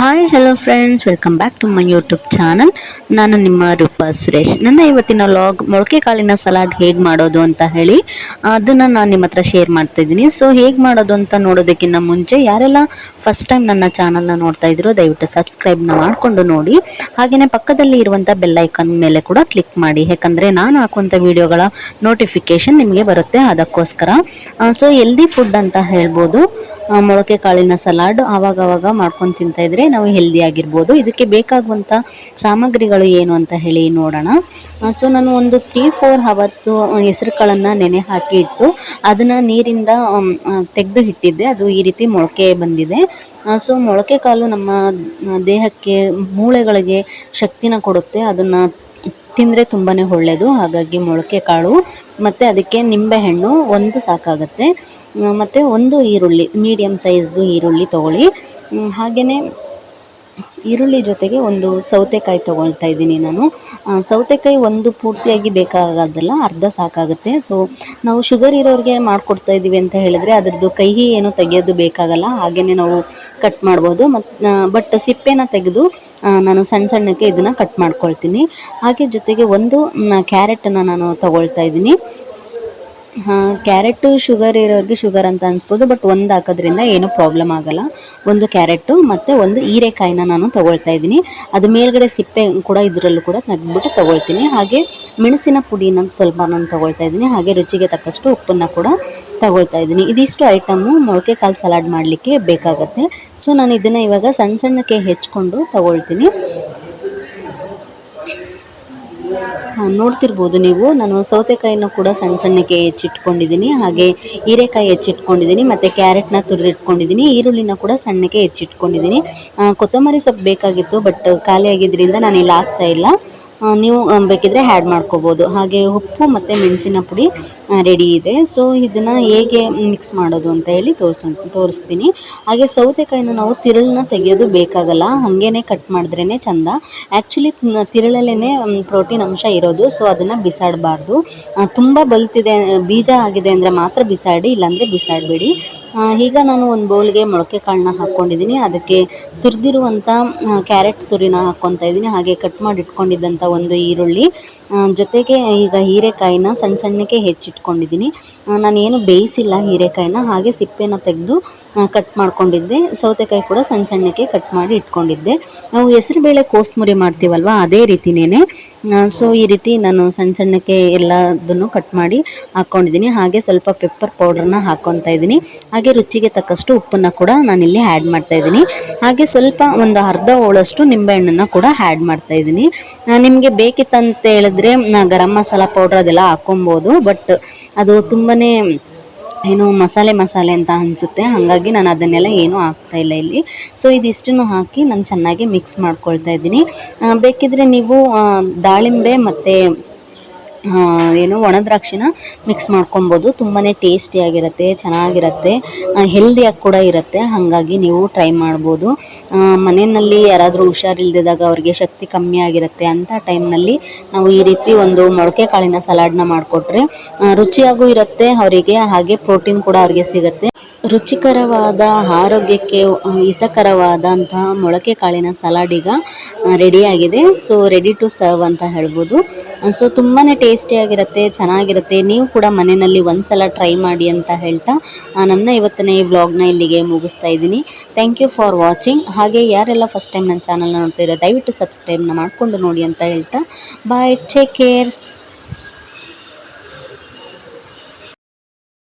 Hi hello friends welcome back to my YouTube channel ನಾನು ನಿಮ್ಮ ರೂಪಾ ಸುರೇಶ್. ನನ್ನ ಇವತ್ತಿನ ಲಾಗ್ ಮೊಳಕೆ ಕಾಳಿನ ಸಲಾಡ್ ಹೇಗೆ ಮಾಡೋದು ಅಂತ ಹೇಳಿ, ಅದನ್ನು ನಾನು ನಿಮ್ಮ ಹತ್ರ ಶೇರ್ ಮಾಡ್ತಾ ಇದ್ದೀನಿ. ಸೊ ಹೇಗೆ ಮಾಡೋದು ಅಂತ ನೋಡೋದಕ್ಕಿಂತ ಮುಂಚೆ ಯಾರೆಲ್ಲ ಫಸ್ಟ್ ಟೈಮ್ ನನ್ನ ಚಾನಲ್ನ ನೋಡ್ತಾ ಇದ್ರು, ದಯವಿಟ್ಟು ಸಬ್ಸ್ಕ್ರೈಬ್ನ ಮಾಡಿಕೊಂಡು ನೋಡಿ. ಹಾಗೆಯೇ ಪಕ್ಕದಲ್ಲಿ ಇರುವಂಥ ಬೆಲ್ ಐಕಾನ್ ಮೇಲೆ ಕೂಡ ಕ್ಲಿಕ್ ಮಾಡಿ. ಯಾಕಂದರೆ ನಾನು ಹಾಕುವಂಥ ವಿಡಿಯೋಗಳ ನೋಟಿಫಿಕೇಷನ್ ನಿಮಗೆ ಬರುತ್ತೆ ಅದಕ್ಕೋಸ್ಕರ. ಸೊ ಹೆಲ್ದಿ ಫುಡ್ ಅಂತ ಹೇಳ್ಬೋದು. ಮೊಳಕೆ ಕಾಳಿನ ಸಲಾಡ್ ಆವಾಗವಾಗ ಆವಾಗ ಮಾಡ್ಕೊಂಡು ತಿಂತಾ ಇದ್ರೆ ನಾವು ಹೆಲ್ದಿ ಆಗಿರ್ಬೋದು. ಇದಕ್ಕೆ ಬೇಕಾಗುವಂಥ ಸಾಮಗ್ರಿಗಳು ಏನು ಅಂತ ಹೇಳಿ ನೋಡೋಣ. ಸೊ ನಾನು ಒಂದು ತ್ರೀ ಫೋರ್ ಹವರ್ಸು ಹೆಸರು ಕಾಳನ್ನು ನೆನೆ ಹಾಕಿ ಇಟ್ಟು ಅದನ್ನು ನೀರಿಂದ ತೆಗೆದು ಇಟ್ಟಿದ್ದೆ. ಅದು ಈ ರೀತಿ ಮೊಳಕೆ ಬಂದಿದೆ. ಸೊ ಮೊಳಕೆ ಕಾಳು ನಮ್ಮ ದೇಹಕ್ಕೆ ಮೂಳೆಗಳಿಗೆ ಶಕ್ತಿನ ಕೊಡುತ್ತೆ. ಅದನ್ನು ತಿಂದರೆ ತುಂಬಾ ಒಳ್ಳೆಯದು ಹಾಗಾಗಿ ಮೊಳಕೆ ಕಾಳು, ಮತ್ತು ಅದಕ್ಕೆ ನಿಂಬೆಹಣ್ಣು ಒಂದು ಸಾಕಾಗುತ್ತೆ. ಮತ್ತು ಒಂದು ಈರುಳ್ಳಿ ಮೀಡಿಯಮ್ ಸೈಜ್ದು ಈರುಳ್ಳಿ ತೊಗೊಳ್ಳಿ. ಹಾಗೆಯೇ ಈರುಳ್ಳಿ ಜೊತೆಗೆ ಒಂದು ಸೌತೆಕಾಯಿ ತೊಗೊಳ್ತಾ ಇದ್ದೀನಿ ನಾನು. ಸೌತೆಕಾಯಿ ಒಂದು ಪೂರ್ತಿಯಾಗಿ ಬೇಕಾಗೋದಲ್ಲ ಅರ್ಧ ಸಾಕಾಗುತ್ತೆ. ಸೊ ನಾವು ಶುಗರ್ ಇರೋರಿಗೆ ಮಾಡಿಕೊಡ್ತಾ ಇದ್ದೀವಿ ಅಂತ ಹೇಳಿದ್ರೆ ಅದರದ್ದು ಕಹಿ ಏನು ತೆಗೆಯೋದು ಬೇಕಾಗಲ್ಲ ಹಾಗೆಯೇ ನಾವು ಕಟ್ ಮಾಡ್ಬೋದು. ಮತ್ತು ಬಟ್ ಸಿಪ್ಪೆನ ತೆಗೆದು ನಾನು ಸಣ್ಣ ಸಣ್ಣಕ್ಕೆ ಇದನ್ನು ಕಟ್ ಮಾಡ್ಕೊಳ್ತೀನಿ. ಹಾಗೆ ಜೊತೆಗೆ ಒಂದು ಕ್ಯಾರೆಟನ್ನು ನಾನು ತಗೊಳ್ತಾ ಇದ್ದೀನಿ. ಕ್ಯಾರೆಟು ಶುಗರ್ ಇರೋರಿಗೆ ಶುಗರ್ ಅಂತ ಅನ್ಸ್ಬೋದು ಬಟ್ ಒಂದು ಹಾಕೋದ್ರಿಂದ ಏನೂ ಪ್ರಾಬ್ಲಮ್ ಆಗಲ್ಲ. ಒಂದು ಕ್ಯಾರೆಟು ಮತ್ತು ಒಂದು ಹೀರೆಕಾಯಿನ ನಾನು ತೊಗೊಳ್ತಾ ಇದ್ದೀನಿ. ಅದು ಮೇಲ್ಗಡೆ ಸಿಪ್ಪೆ ಕೂಡ ಇದರಲ್ಲೂ ಕೂಡ ತೆಗೆದ್ಬಿಟ್ಟು ತೊಗೊಳ್ತೀನಿ. ಹಾಗೆ ಮೆಣಸಿನ ಪುಡಿನ ಸ್ವಲ್ಪ ನಾನು ತೊಗೊಳ್ತಾ ಇದ್ದೀನಿ. ಹಾಗೆ ರುಚಿಗೆ ತಕ್ಕಷ್ಟು ಉಪ್ಪನ್ನು ಕೂಡ ತಗೊಳ್ತಾ ಇದ್ದೀನಿ. ಇದಿಷ್ಟು ಐಟಮು ಮೊಳಕೆ ಕಾಳು ಸಲಾಡ್ ಮಾಡಲಿಕ್ಕೆ ಬೇಕಾಗುತ್ತೆ. ಸೊ ನಾನು ಇದನ್ನು ಇವಾಗ ಸಣ್ಣ ಸಣ್ಣಕ್ಕೆ ಹೆಚ್ಕೊಂಡು ತಗೊಳ್ತೀನಿ. ನೋಡ್ತಿರ್ಬೋದು ನೀವು. ನಾನು ಸೌತೆಕಾಯಿನ ಕೂಡ ಸಣ್ಣ ಸಣ್ಣಕ್ಕೆ ಹೆಚ್ಚಿಟ್ಕೊಂಡಿದ್ದೀನಿ. ಹಾಗೆ ಹೀರೆಕಾಯಿ ಹೆಚ್ಚಿಟ್ಕೊಂಡಿದ್ದೀನಿ, ಮತ್ತು ಕ್ಯಾರೆಟ್ನ ತುರಿದಿಟ್ಕೊಂಡಿದ್ದೀನಿ, ಈರುಳ್ಳಿನ ಕೂಡ ಸಣ್ಣಕ್ಕೆ ಹೆಚ್ಚಿಟ್ಕೊಂಡಿದ್ದೀನಿ. ಕೊತ್ತಂಬರಿ ಸೊಪ್ಪು ಬೇಕಾಗಿತ್ತು, ಬಟ್ ಖಾಲಿ ಆಗಿದ್ದರಿಂದ ನಾನು ಇಲ್ಲಿ ಹಾಕ್ತಾ ಇಲ್ಲ. ನೀವು ಬೇಕಿದ್ರೆ ಹ್ಯಾಡ್ ಮಾಡ್ಕೋಬೋದು. ಹಾಗೆ ಉಪ್ಪು ಮತ್ತು ಮೆಣಸಿನ ಪುಡಿ ರೆಡಿ ಇದೆ. ಸೊ ಇದನ್ನು ಹೇಗೆ ಮಿಕ್ಸ್ ಮಾಡೋದು ಅಂತ ಹೇಳಿ ತೋರಿಸ್, ತೋರಿಸ್ತೀನಿ. ಹಾಗೆ ಸೌತೆಕಾಯಿನ ನಾವು ತಿರುಳನ್ನ ತೆಗೆಯೋದು ಬೇಕಾಗಲ್ಲ. ಹಾಗೇ ಕಟ್ ಮಾಡಿದ್ರೇ ಚಂದ. ಆ್ಯಕ್ಚುಲಿ ತಿರುಳಲ್ಲೇ ಪ್ರೋಟೀನ್ ಅಂಶ ಇರೋದು. ಸೊ ಅದನ್ನು ಬಿಸಾಡಬಾರ್ದು. ತುಂಬ ಬಲ್ತಿದೆ, ಬೀಜ ಆಗಿದೆ ಅಂದರೆ ಮಾತ್ರ ಬಿಸಾಡಿ, ಇಲ್ಲಾಂದರೆ ಬಿಸಾಡಬೇಡಿ. ಈಗ ನಾನು ಒಂದು ಬೌಲ್ಗೆ ಮೊಳಕೆ ಕಾಳನ್ನ ಹಾಕ್ಕೊಂಡಿದ್ದೀನಿ ಅದಕ್ಕೆ ತುರಿದಿರುವಂಥ ಕ್ಯಾರೆಟ್ ತುರಿನ ಹಾಕ್ಕೊತಾ ಇದ್ದೀನಿ. ಹಾಗೆ ಕಟ್ ಮಾಡಿ ಇಟ್ಕೊಂಡಿದ್ದಂಥ ಒಂದು ಈರುಳ್ಳಿ. ಜೊತೆಗೆ ಈಗ ಹೀರೆಕಾಯಿನ ಸಣ್ಣ ಸಣ್ಣಕ್ಕೆ ಹೆಚ್ಚಿಟ್ಕೊಂಡಿದ್ದೀನಿ. ನಾನೇನು ಬೇಯಿಸಿಲ್ಲ ಹೀರೆಕಾಯಿನ. ಹಾಗೆ ಸಿಪ್ಪೆನ ತೆಗೆದು ಕಟ್ ಮಾಡ್ಕೊಂಡಿದ್ದೆ. ಸೌತೆಕಾಯಿ ಕೂಡ ಸಣ್ಣ ಸಣ್ಣಕ್ಕೆ ಕಟ್ ಮಾಡಿ ಇಟ್ಕೊಂಡಿದ್ದೆ. ನಾವು ಹೆಸರುಬೇಳೆ ಕೋಸ್ಮುರಿ ಮಾಡ್ತೀವಲ್ವ, ಅದೇ ರೀತಿನೇ ಸೊ ಈ ರೀತಿ ನಾನು ಸಣ್ಣ ಸಣ್ಣಕ್ಕೆ ಎಲ್ಲದನ್ನು ಕಟ್ ಮಾಡಿ ಹಾಕ್ಕೊಂಡಿದ್ದೀನಿ ಹಾಗೆ ಸ್ವಲ್ಪ ಪೆಪ್ಪರ್ ಪೌಡ್ರನ್ನ ಹಾಕ್ಕೊತಾ ಇದ್ದೀನಿ. ಹಾಗೆ ರುಚಿಗೆ ತಕ್ಕಷ್ಟು ಉಪ್ಪನ್ನು ಕೂಡ ನಾನಿಲ್ಲಿ ಆ್ಯಡ್ ಮಾಡ್ತಾ ಇದ್ದೀನಿ. ಹಾಗೆ ಸ್ವಲ್ಪ ಒಂದು ಅರ್ಧ ಹೋಳಷ್ಟು ನಿಂಬೆಹಣ್ಣನ್ನು ಕೂಡ ಆ್ಯಡ್ ಮಾಡ್ತಾ ಇದ್ದೀನಿ. ನಿಮಗೆ ಬೇಕಿತ್ತಂತ ಹೇಳಿದ್ರೆ ಗರಂ ಮಸಾಲ ಪೌಡ್ರ್ ಅದೆಲ್ಲ ಹಾಕ್ಕೊಬೋದು ಬಟ್ ಅದು ತುಂಬಾ ಏನು ಮಸಾಲೆ ಮಸಾಲೆ ಅಂತ ಅನಿಸುತ್ತೆ. ಹಾಗಾಗಿ ನಾನು ಅದನ್ನೆಲ್ಲ ಏನೂ ಹಾಕ್ತಾ ಇಲ್ಲ ಇಲ್ಲಿ. ಸೊ ಇದಿಷ್ಟನ್ನು ಹಾಕಿ ನಾನು ಚೆನ್ನಾಗಿ ಮಿಕ್ಸ್ ಮಾಡ್ಕೊಳ್ತಾ ಇದ್ದೀನಿ. ಬೇಕಿದ್ದರೆ ನೀವು ದಾಳಿಂಬೆ ಮತ್ತು ಏನು ಒಣ ದ್ರಾಕ್ಷಿನ ಮಿಕ್ಸ್ ಮಾಡ್ಕೊಬೋದು. ತುಂಬಾ ಟೇಸ್ಟಿಯಾಗಿರುತ್ತೆ ಚೆನ್ನಾಗಿರುತ್ತೆ. ಹೆಲ್ದಿಯಾಗಿ ಕೂಡ ಇರುತ್ತೆ. ಹಾಗಾಗಿ ನೀವು ಟ್ರೈ ಮಾಡ್ಬೋದು. ಮನೆಯಲ್ಲಿ ಯಾರಾದರೂ ಹುಷಾರಿಲ್ದಿದ್ದಾಗ ಅವ್ರಿಗೆ ಶಕ್ತಿ ಕಮ್ಮಿ ಆಗಿರುತ್ತೆ ಅಂಥ ಟೈಮ್ನಲ್ಲಿ ನಾವು ಈ ರೀತಿ ಒಂದು ಮೊಳಕೆ ಕಾಳಿನ ಸಲಾಡ್ನ ಮಾಡಿಕೊಟ್ರೆ ರುಚಿಯಾಗೂ ಇರುತ್ತೆ, ಅವರಿಗೆ ಹಾಗೆ ಪ್ರೋಟೀನ್ ಕೂಡ ಅವ್ರಿಗೆ ಸಿಗುತ್ತೆ. ರುಚಿಕರವಾದ, ಆರೋಗ್ಯಕ್ಕೆ ಹಿತಕರವಾದಂತಹ ಮೊಳಕೆ ಕಾಳಿನ ಸಲಾಡ್ ಈಗ ರೆಡಿಯಾಗಿದೆ ಸೊ ರೆಡಿ ಟು ಸರ್ವ್ ಅಂತ ಹೇಳ್ಬೋದು. ಸೊ ತುಂಬಾ ಟೇಸ್ಟಿಯಾಗಿರುತ್ತೆ ಚೆನ್ನಾಗಿರುತ್ತೆ. ನೀವು ಕೂಡ ಮನೆಯಲ್ಲಿ ಒಂದ್ಸಲ ಟ್ರೈ ಮಾಡಿ ಅಂತ ಹೇಳ್ತಾ ನನ್ನ ಇವತ್ತಿನ ಈ ವ್ಲಾಗ್ನ ಇಲ್ಲಿಗೆ ಮುಗಿಸ್ತಾ ಇದ್ದೀನಿ. ಥ್ಯಾಂಕ್ ಯು ಫಾರ್ ವಾಚಿಂಗ್ ಹಾಗೆ ಯಾರೆಲ್ಲ ಫಸ್ಟ್ ಟೈಮ್ ನನ್ನ ಚಾನಲ್ನ ನೋಡ್ತಿರೋ, ದಯವಿಟ್ಟು ಸಬ್ಸ್ಕ್ರೈಬ್ನ ಮಾಡಿಕೊಂಡು ನೋಡಿ ಅಂತ ಹೇಳ್ತಾ. Bye take care